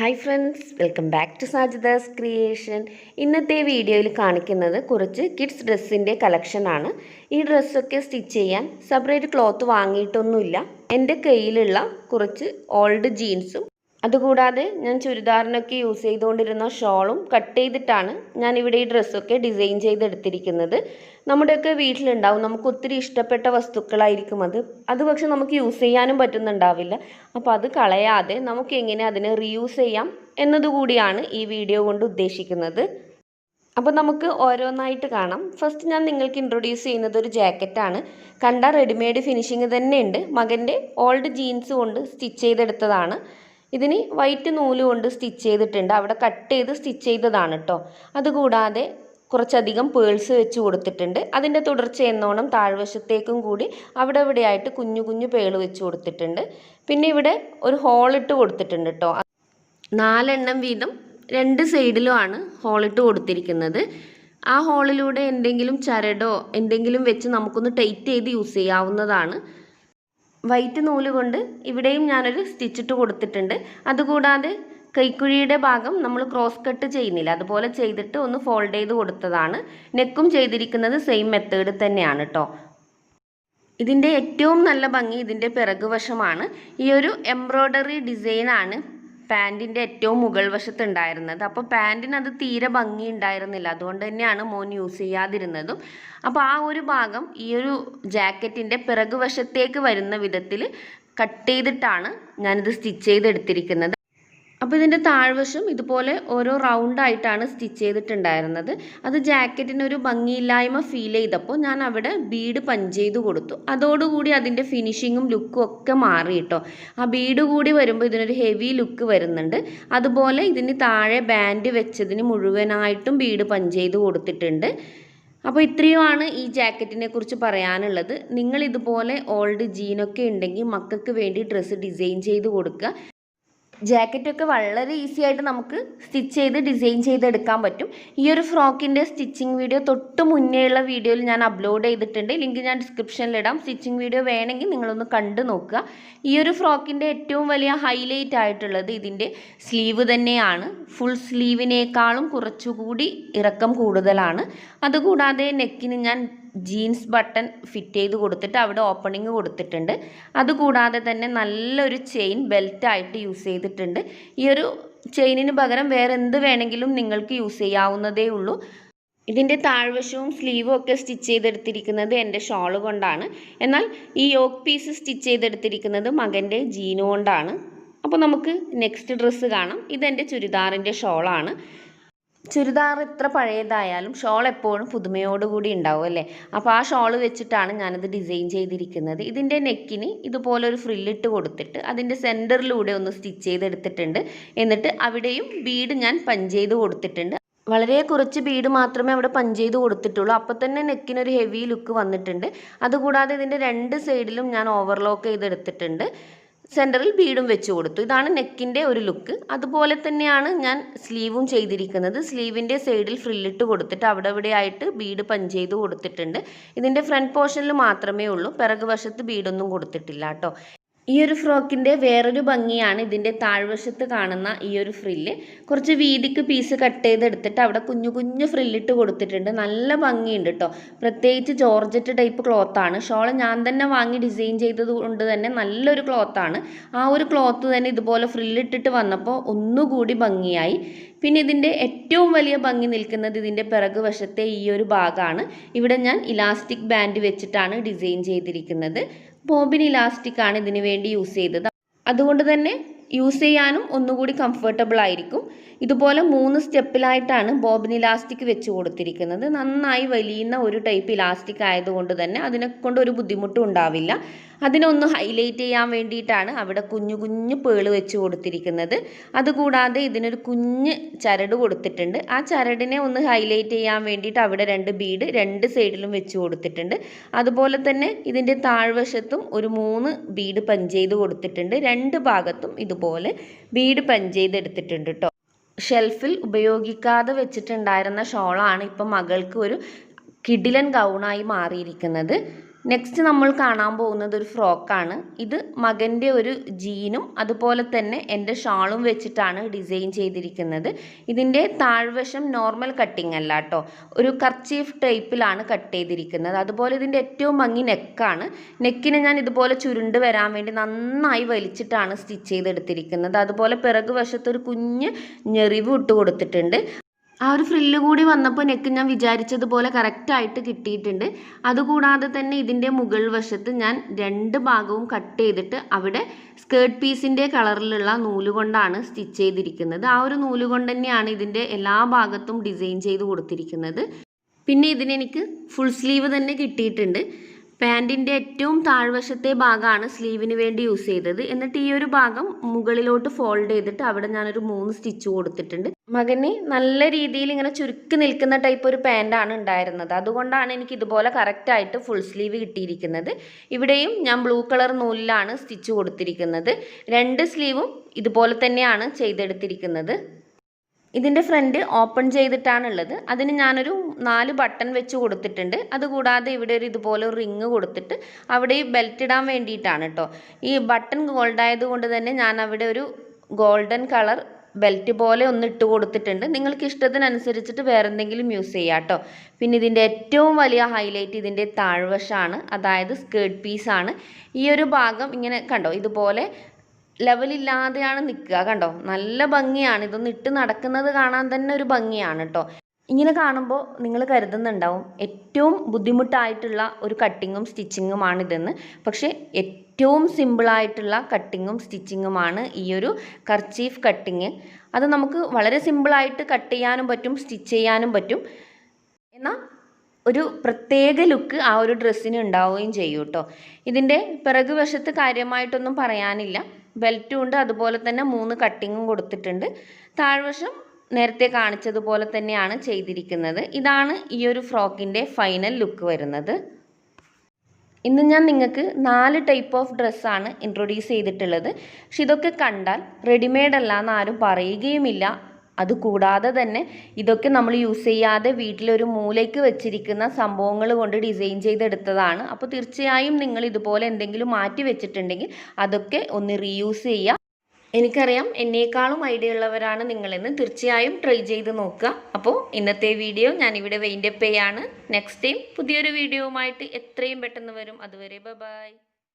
Hi friends welcome back to Sajida's creation ഇന്നത്തെ വീഡിയോയിൽ കാണിക്കുന്നത് കുറച്ച് കിഡ്സ് ഡ്രസ്സിന്റെ കളക്ഷനാണ് ഈ ഡ്രസ്സൊക്കെ സ്റ്റിച്ച് ചെയ്യാൻ സെപ്പറേറ്റ് ക്ലോത്ത് വാങ്ങിയിട്ടൊന്നുമില്ല. എന്റെ കയ്യിലുള്ള കുറച്ച് ഓൾഡ് ജീൻസും അതുകൂടാതെ ഞാൻ ചുരിദാറിനൊക്കെ യൂസ് ചെയ്തുകൊണ്ടിരുന്ന ഷോളും കട്ട് ചെയ്തിട്ടാണ് ഞാൻ ഇവിടെ ഈ ഡ്രസ്സൊക്കെ ഡിസൈൻ ചെയ്തെടുത്തിരിക്കുന്നത്. നമ്മുടെയൊക്കെ വീട്ടിലുണ്ടാവും. നമുക്ക് ഒത്തിരി ഇഷ്ടപ്പെട്ട വസ്തുക്കളായിരിക്കും അത്. അത് പക്ഷെ നമുക്ക് യൂസ് ചെയ്യാനും പറ്റുന്നുണ്ടാവില്ല. അപ്പോൾ അത് കളയാതെ നമുക്ക് എങ്ങനെ അതിനെ റീയൂസ് ചെയ്യാം എന്നതുകൂടിയാണ് ഈ വീഡിയോ കൊണ്ട് ഉദ്ദേശിക്കുന്നത്. അപ്പോൾ നമുക്ക് ഓരോന്നായിട്ട് കാണാം. ഫസ്റ്റ് ഞാൻ നിങ്ങൾക്ക് ഇൻട്രൊഡ്യൂസ് ചെയ്യുന്നത് ഒരു ജാക്കറ്റാണ്. കണ്ട റെഡിമെയ്ഡ് ഫിനിഷിങ് തന്നെയുണ്ട്. മകന്റെ ഓൾഡ് ജീൻസ് കൊണ്ട് സ്റ്റിച്ച് ചെയ്തെടുത്തതാണ്. ഇതിന് വൈറ്റ് നൂൽ കൊണ്ട് സ്റ്റിച്ച് ചെയ്തിട്ടുണ്ട്. അവിടെ കട്ട് ചെയ്ത് സ്റ്റിച്ച് ചെയ്തതാണ് കേട്ടോ അതുകൂടാതെ കുറച്ചധികം പേൾസ് വെച്ച് കൊടുത്തിട്ടുണ്ട്. അതിന്റെ തുടർച്ച എന്നോണം താഴ്വശത്തേക്കും കൂടി അവിടെ ഇവിടെയായിട്ട് കുഞ്ഞു കുഞ്ഞു പേൾ വെച്ച് കൊടുത്തിട്ടുണ്ട്. പിന്നെ ഇവിടെ ഒരു ഹോളിട്ട് കൊടുത്തിട്ടുണ്ട് കേട്ടോ നാലെണ്ണം വീതം രണ്ട് സൈഡിലുമാണ് ഹോളിട്ട് കൊടുത്തിരിക്കുന്നത്. ആ ഹോളിലൂടെ എന്തെങ്കിലും ചരടോ എന്തെങ്കിലും വെച്ച് നമുക്കൊന്ന് ടൈറ്റ് ചെയ്ത് യൂസ് ചെയ്യാവുന്നതാണ്. വൈറ്റ് നൂൽ കൊണ്ട് ഇവിടെയും ഞാനൊരു സ്റ്റിച്ചിട്ട് കൊടുത്തിട്ടുണ്ട്. അതുകൂടാതെ കൈക്കുഴിയുടെ ഭാഗം നമ്മൾ ക്രോസ് കട്ട് ചെയ്യുന്നില്ല. അതുപോലെ ചെയ്തിട്ട് ഒന്ന് ഫോൾഡ് ചെയ്ത് കൊടുത്തതാണ്. നെക്കും ചെയ്തിരിക്കുന്നത് സെയിം മെത്തേഡ് തന്നെയാണ് കേട്ടോ ഇതിന്റെ ഏറ്റവും നല്ല ഭംഗി ഇതിന്റെ പിറകുവശമാണ്. ഈ ഒരു എംബ്രോയ്ഡറി ഡിസൈനാണ്. പാന്റിന്റെ ഏറ്റവും മുകൾ വശത്ത് ഉണ്ടായിരുന്നത് അപ്പോൾ പാന്റിന് അത് തീരെ ഭംഗി ഉണ്ടായിരുന്നില്ല. അതുകൊണ്ട് തന്നെയാണ് മോൻ യൂസ് ചെയ്യാതിരുന്നതും. അപ്പോൾ ആ ഒരു ഭാഗം ഈ ഒരു ജാക്കറ്റിന്റെ പിറകുവശത്തേക്ക് വരുന്ന വിധത്തിൽ കട്ട് ചെയ്തിട്ടാണ് ഞാനിത് സ്റ്റിച്ച് ചെയ്തെടുത്തിരിക്കുന്നത്. അപ്പോൾ ഇതിന്റെ താഴ്വശം ഇതുപോലെ ഓരോ റൗണ്ട് ആയിട്ടാണ് സ്റ്റിച്ച് ചെയ്തിട്ടുണ്ടായിരുന്നത്. അത് ജാക്കറ്റിന് ഒരു ഭംഗിയില്ലായ്മ ഫീൽ ചെയ്തപ്പോൾ ഞാൻ അവിടെ ബീഡ് പഞ്ച് ചെയ്ത് കൊടുത്തു. അതോടുകൂടി അതിന്റെ ഫിനിഷിങ്ങും ലുക്കും ഒക്കെ മാറി കേട്ടോ ആ ബീഡ് കൂടി വരുമ്പോൾ ഇതിനൊരു ഹെവി ലുക്ക് വരുന്നുണ്ട്. അതുപോലെ ഇതിന് താഴെ ബാൻഡ് വെച്ചതിന് മുഴുവനായിട്ടും ബീഡ് പഞ്ച് ചെയ്ത് കൊടുത്തിട്ടുണ്ട്. അപ്പോൾ ഇത്രയുമാണ് ഈ ജാക്കറ്റിനെ കുറിച്ച് പറയാനുള്ളത്. നിങ്ങൾ ഇതുപോലെ ഓൾഡ് ജീനൊക്കെ ഉണ്ടെങ്കിൽ മക്കൾക്ക് വേണ്ടി ഡ്രസ്സ് ഡിസൈൻ ചെയ്ത് കൊടുക്കുക. ജാക്കറ്റൊക്കെ വളരെ ഈസി ആയിട്ട് നമുക്ക് സ്റ്റിച്ച് ചെയ്ത് ഡിസൈൻ ചെയ്ത് എടുക്കാൻ പറ്റും. ഈ ഒരു ഫ്രോക്കിന്റെ സ്റ്റിച്ചിങ് വീഡിയോ തൊട്ട് മുന്നേയുള്ള വീഡിയോയിൽ ഞാൻ അപ്ലോഡ് ചെയ്തിട്ടുണ്ട്. ലിങ്ക് ഞാൻ ഡിസ്ക്രിപ്ഷനിൽ ഇടാം. സ്റ്റിച്ചിങ് വീഡിയോ വേണമെങ്കിൽ നിങ്ങളൊന്ന് കണ്ടു നോക്കുക. ഈ ഒരു ഫ്രോക്കിന്റെ ഏറ്റവും വലിയ ഹൈലൈറ്റ് ആയിട്ടുള്ളത് ഇതിന്റെ സ്ലീവ് തന്നെയാണ്. ഫുൾ സ്ലീവിനേക്കാളും കുറച്ചുകൂടി ഇറക്കം കൂടുതലാണ്. അതുകൂടാതെ നെക്കിന് ഞാൻ ജീൻസ് ബട്ടൺ ഫിറ്റ് ചെയ്ത് കൊടുത്തിട്ട് അവിടെ ഓപ്പണിങ് കൊടുത്തിട്ടുണ്ട്. അതുകൂടാതെ തന്നെ നല്ലൊരു ചെയിൻ ബെൽറ്റായിട്ട് യൂസ് ചെയ്തിട്ടുണ്ട്. ഈ ഒരു ചെയിനിന് പകരം വേറെ എന്ത് വേണമെങ്കിലും നിങ്ങൾക്ക് യൂസ് ചെയ്യാവുന്നതേ ഉള്ളൂ. ഇതിന്റെ താഴ്വശവും സ്ലീവും ഒക്കെ സ്റ്റിച്ച് ചെയ്തെടുത്തിരിക്കുന്നത് എന്റെ ഷോൾ കൊണ്ടാണ്. എന്നാൽ ഈ യോക്ക് പീസ് സ്റ്റിച്ച് ചെയ്തെടുത്തിരിക്കുന്നത് മകന്റെ ജീനു കൊണ്ടാണ്. അപ്പോൾ നമുക്ക് നെക്സ്റ്റ് ഡ്രസ്സ് കാണാം. ഇതെന്റെ ചുരിദാറിന്റെ ഷോളാണ്. ചുരിദാർ എത്ര പഴയതായാലും ഷോൾ എപ്പോഴും പുതുമയോടുകൂടി ഉണ്ടാവും അല്ലേ? അപ്പോൾ ആ ഷോൾ വെച്ചിട്ടാണ് ഞാനത് ഡിസൈൻ ചെയ്തിരിക്കുന്നത്. ഇതിന്റെ നെക്കിന് ഇതുപോലെ ഒരു ഫ്രില്ലിട്ട് കൊടുത്തിട്ട് അതിന്റെ സെന്ററിലൂടെ ഒന്ന് സ്റ്റിച്ച് ചെയ്തെടുത്തിട്ടുണ്ട്. എന്നിട്ട് അവിടെയും ബീഡ് ഞാൻ പഞ്ച് ചെയ്ത് കൊടുത്തിട്ടുണ്ട്. വളരെ കുറച്ച് ബീഡ് മാത്രമേ അവിടെ പഞ്ച് ചെയ്ത് കൊടുത്തിട്ടുള്ളൂ. അപ്പോൾ തന്നെ നെക്കിനൊരു ഹെവി ലുക്ക് വന്നിട്ടുണ്ട്. അതുകൂടാതെ ഇതിന്റെ രണ്ട് സൈഡിലും ഞാൻ ഓവർലോക്ക് ചെയ്തെടുത്തിട്ടുണ്ട്. സെന്ററിൽ ബീഡും വെച്ച് കൊടുത്തു. ഇതാണ് നെക്കിന്റെ ഒരു ലുക്ക്. അതുപോലെ തന്നെയാണ് ഞാൻ സ്ലീവും ചെയ്തിരിക്കുന്നത്. സ്ലീവിന്റെ സൈഡിൽ ഫ്രില്ലിട്ട് കൊടുത്തിട്ട് അവിടെ ഇവിടെ ആയിട്ട് ബീഡ് പഞ്ച് ചെയ്ത് കൊടുത്തിട്ടുണ്ട്. ഇതിന്റെ ഫ്രണ്ട് പോർഷനിൽ മാത്രമേ ഉള്ളൂ. പിറകു വശത്ത് ബീഡൊന്നും കൊടുത്തിട്ടില്ല കേട്ടോ. ഈ ഒരു ഫ്രോക്കിന്റെ വേറൊരു ഭംഗിയാണ് ഇതിന്റെ താഴ്വശത്ത് കാണുന്ന ഈ ഒരു ഫ്രില്ല്. കുറച്ച് വീതിക്ക് പീസ് കട്ട് ചെയ്തെടുത്തിട്ട് അവിടെ കുഞ്ഞു കുഞ്ഞു ഫ്രില്ലിട്ട് കൊടുത്തിട്ടുണ്ട്. നല്ല ഭംഗിയുണ്ട് കേട്ടോ. പ്രത്യേകിച്ച് ജോർജറ്റ് ടൈപ്പ് ക്ലോത്താണ്. ഷോൾ ഞാൻ തന്നെ വാങ്ങി ഡിസൈൻ ചെയ്തത് കൊണ്ട് തന്നെ നല്ലൊരു ക്ലോത്താണ്. ആ ഒരു ക്ലോത്ത് തന്നെ ഇതുപോലെ ഫ്രില്ലിട്ടിട്ട് വന്നപ്പോൾ ഒന്നുകൂടി ഭംഗിയായി. പിന്നെ ഇതിന്റെ ഏറ്റവും വലിയ ഭംഗി നിൽക്കുന്നത് ഇതിന്റെ പിറക് വശത്തെ ഈ ഒരു ഭാഗമാണ്. ഇവിടെ ഞാൻ ഇലാസ്റ്റിക് ബാൻഡ് വെച്ചിട്ടാണ് ഡിസൈൻ ചെയ്തിരിക്കുന്നത്. ബോബിൻ ഇലാസ്റ്റിക് ആണ് ഇതിന് വേണ്ടി യൂസ് ചെയ്തത്. അതുകൊണ്ട് തന്നെ യൂസ് ചെയ്യാനും ഒന്നുകൂടി കംഫർട്ടബിൾ ആയിരിക്കും. ഇതുപോലെ മൂന്ന് സ്റ്റെപ്പിലായിട്ടാണ് ബോബിൻ ഇലാസ്റ്റിക് വെച്ച് കൊടുത്തിരിക്കുന്നത്. നന്നായി വലിയുന്ന ഒരു ടൈപ്പ് ഇലാസ്റ്റിക് ആയതുകൊണ്ട് തന്നെ അതിനെ കൊണ്ട് ഒരു ബുദ്ധിമുട്ടും ഉണ്ടാവില്ല. അതിനൊന്ന് ഹൈലൈറ്റ് ചെയ്യാൻ വേണ്ടിയിട്ടാണ് അവിടെ കുഞ്ഞു കുഞ്ഞു പേൾ വെച്ച് കൊടുത്തിരിക്കുന്നത്. അതുകൂടാതെ ഇതിനൊരു കുഞ്ഞ് ചരട് കൊടുത്തിട്ടുണ്ട്. ആ ചരടിനെ ഒന്ന് ഹൈലൈറ്റ് ചെയ്യാൻ വേണ്ടിയിട്ട് അവിടെ രണ്ട് ബീഡ് രണ്ട് സൈഡിലും വെച്ച് കൊടുത്തിട്ടുണ്ട്. അതുപോലെ തന്നെ ഇതിന്റെ താഴ്വശത്തും ഒരു മൂന്ന് ബീഡ് പഞ്ച് ചെയ്ത് കൊടുത്തിട്ടുണ്ട്. രണ്ട് ഭാഗത്തും ഇതുപോലെ ബീഡ് പഞ്ച് ചെയ്തെടുത്തിട്ടുണ്ട് കേട്ടോ ഷെൽഫിൽ ഉപയോഗിക്കാതെ വെച്ചിട്ടുണ്ടായിരുന്ന ഷോളാണ് ഇപ്പം മകൾക്ക് ഒരു കിടിലൻ ഗൗണായി മാറിയിരിക്കുന്നത്. നെക്സ്റ്റ് നമ്മൾ കാണാൻ പോകുന്നത് ഒരു ഫ്രോക്കാണ് ഇത് മകന്റെ ഒരു ജീനും അതുപോലെ തന്നെ എന്റെ ഷാളും വെച്ചിട്ടാണ് ഡിസൈൻ ചെയ്തിരിക്കുന്നത്. ഇതിന്റെ താഴ്വശം നോർമൽ കട്ടിംഗ് അല്ല കേട്ടോ ഒരു കർച്ചീഫ് ടൈപ്പിലാണ് കട്ട് ചെയ്തിരിക്കുന്നത്. അതുപോലെ ഇതിന്റെ ഏറ്റവും ഭംഗി നെക്കാണ് നെക്കിന് ഞാൻ ഇതുപോലെ ചുരുണ്ട് വരാൻ വേണ്ടി നന്നായി വലിച്ചിട്ടാണ് സ്റ്റിച്ച് ചെയ്തെടുത്തിരിക്കുന്നത്. അതുപോലെ പിറകു വശത്ത് ഒരു കുഞ്ഞ് ഞെറിവ് ഇട്ട് കൊടുത്തിട്ടുണ്ട്. ആ ഒരു ഫ്രില്ല് കൂടി വന്നപ്പോൾ നെക്ക് ഞാൻ വിചാരിച്ചതുപോലെ കറക്റ്റായിട്ട് കിട്ടിയിട്ടുണ്ട്. അതുകൂടാതെ തന്നെ ഇതിന്റെ മുകൾ വശത്ത് ഞാൻ രണ്ട് ഭാഗവും കട്ട് ചെയ്തിട്ട് അവിടെ സ്കേർട്ട് പീസിന്റെ കളറിലുള്ള നൂൽ കൊണ്ടാണ് സ്റ്റിച്ച് ചെയ്തിരിക്കുന്നത്. ആ ഒരു നൂൽ കൊണ്ട് തന്നെയാണ് ഇതിന്റെ എല്ലാ ഭാഗത്തും ഡിസൈൻ ചെയ്ത് കൊടുത്തിരിക്കുന്നത്. പിന്നെ ഇതിനെനിക്ക് ഫുൾ സ്ലീവ് തന്നെ കിട്ടിയിട്ടുണ്ട്. പാന്റിന്റെ ഏറ്റവും താഴ്വശത്തെ ഭാഗമാണ് സ്ലീവിന് വേണ്ടി യൂസ് ചെയ്തത്. എന്നിട്ട് ഈ ഒരു ഭാഗം മുകളിലോട്ട് ഫോൾഡ് ചെയ്തിട്ട് അവിടെ ഞാനൊരു മൂന്ന് സ്റ്റിച്ച് കൊടുത്തിട്ടുണ്ട്. മകന് നല്ല രീതിയിൽ ഇങ്ങനെ ചുരുക്കി നിൽക്കുന്ന ടൈപ്പ് ഒരു പാന്റാണ് ഉണ്ടായിരുന്നത്. അതുകൊണ്ടാണ് എനിക്ക് ഇതുപോലെ കറക്റ്റായിട്ട് ഫുൾ സ്ലീവ് കിട്ടിയിരിക്കുന്നത്. ഇവിടെയും ഞാൻ ബ്ലൂ കളർ നൂലിലാണ് സ്റ്റിച്ച് കൊടുത്തിരിക്കുന്നത്. രണ്ട് സ്ലീവും ഇതുപോലെ തന്നെയാണ് ചെയ്തെടുത്തിരിക്കുന്നത്. ഇതിന്റെ ഫ്രണ്ട് ഓപ്പൺ ചെയ്തിട്ടാണുള്ളത്. അതിന് ഞാനൊരു നാല് ബട്ടൺ വെച്ച് കൊടുത്തിട്ടുണ്ട്. അതുകൂടാതെ ഇവിടെ ഒരു ഇതുപോലെ ഒരു റിങ് കൊടുത്തിട്ട് അവിടെ ഈ ബെൽറ്റ് ഇടാൻ വേണ്ടിയിട്ടാണ് കേട്ടോ ഈ ബട്ടൺ ഗോൾഡ് ആയതുകൊണ്ട് തന്നെ ഞാൻ അവിടെ ഒരു ഗോൾഡൻ കളർ ബെൽറ്റ് പോലെ ഒന്ന് ഇട്ട് കൊടുത്തിട്ടുണ്ട്. നിങ്ങൾക്ക് ഇഷ്ടത്തിനനുസരിച്ചിട്ട് വേറെ എന്തെങ്കിലും യൂസ് ചെയ്യാം കേട്ടോ പിന്നെ ഇതിന്റെ ഏറ്റവും വലിയ ഹൈലൈറ്റ് ഇതിന്റെ താഴ്വശമാണ് അതായത് സ്കേർട്ട് പീസാണ്. ഈ ഒരു ഭാഗം ഇങ്ങനെ കണ്ടോ? ഇതുപോലെ ലെവലില്ലാതെയാണ് നിൽക്കുക. കണ്ടോ? നല്ല ഭംഗിയാണ്. ഇതൊന്ന് ഇട്ട് നടക്കുന്നത് കാണാൻ തന്നെ ഒരു ഭംഗിയാണ് കേട്ടോ ഇങ്ങനെ കാണുമ്പോൾ നിങ്ങൾ കരുതുന്നുണ്ടാവും ഏറ്റവും ബുദ്ധിമുട്ടായിട്ടുള്ള ഒരു കട്ടിങ്ങും സ്റ്റിച്ചിങ്ങുമാണ് ഇതെന്ന്. പക്ഷേ ഏറ്റവും സിമ്പിളായിട്ടുള്ള കട്ടിങ്ങും സ്റ്റിച്ചിങ്ങുമാണ് ഈ ഒരു കർച്ചീഫ് കട്ടിങ് അത് നമുക്ക് വളരെ സിമ്പിളായിട്ട് കട്ട് ചെയ്യാനും പറ്റും സ്റ്റിച്ച് ചെയ്യാനും പറ്റും. എന്നാൽ ഒരു പ്രത്യേക ലുക്ക് ആ ഒരു ഡ്രസ്സിന് ഉണ്ടാവുകയും ചെയ്യും കേട്ടോ ഇതിന്റെ പിറകുവശത്ത് കാര്യമായിട്ടൊന്നും പറയാനില്ല. ബെൽറ്റും ഉണ്ട്. അതുപോലെ തന്നെ മൂന്ന് കട്ടിങ്ങും കൊടുത്തിട്ടുണ്ട്. താഴ്വശം നേരത്തെ കാണിച്ചതുപോലെ തന്നെയാണ് ചെയ്തിരിക്കുന്നത്. ഇതാണ് ഈ ഒരു ഫ്രോക്കിന്റെ ഫൈനൽ ലുക്ക് വരുന്നത്. ഇന്ന് ഞാൻ നിങ്ങൾക്ക് നാല് ടൈപ്പ് ഓഫ് ഡ്രസ്സാണ് ഇൻട്രൊഡ്യൂസ് ചെയ്തിട്ടുള്ളത്. പക്ഷെ ഇതൊക്കെ കണ്ടാൽ റെഡിമെയ്ഡ് അല്ല എന്ന് ആരും പറയുകയുമില്ല. അതുകൂടാതെ തന്നെ ഇതൊക്കെ നമ്മൾ യൂസ് ചെയ്യാതെ വീട്ടിലൊരു മൂലയ്ക്ക് വെച്ചിരിക്കുന്ന സംഭവങ്ങൾ കൊണ്ട് ഡിസൈൻ ചെയ്തെടുത്തതാണ്. അപ്പോൾ തീർച്ചയായും നിങ്ങൾ ഇതുപോലെ എന്തെങ്കിലും മാറ്റി വെച്ചിട്ടുണ്ടെങ്കിൽ അതൊക്കെ ഒന്ന് റീയൂസ് ചെയ്യുക. എനിക്കറിയാം എന്നേക്കാളും ഐഡിയ ഉള്ളവരാണ് നിങ്ങളെന്ന്. തീർച്ചയായും ട്രൈ ചെയ്ത് നോക്കുക. അപ്പോൾ ഇന്നത്തെ വീഡിയോ ഞാനിവിടെ വെയിന്റെ പേ നെക്സ്റ്റ് ടൈം പുതിയൊരു വീഡിയോവുമായിട്ട് എത്രയും പെട്ടെന്ന് വരും. അതുവരെ ബൈ.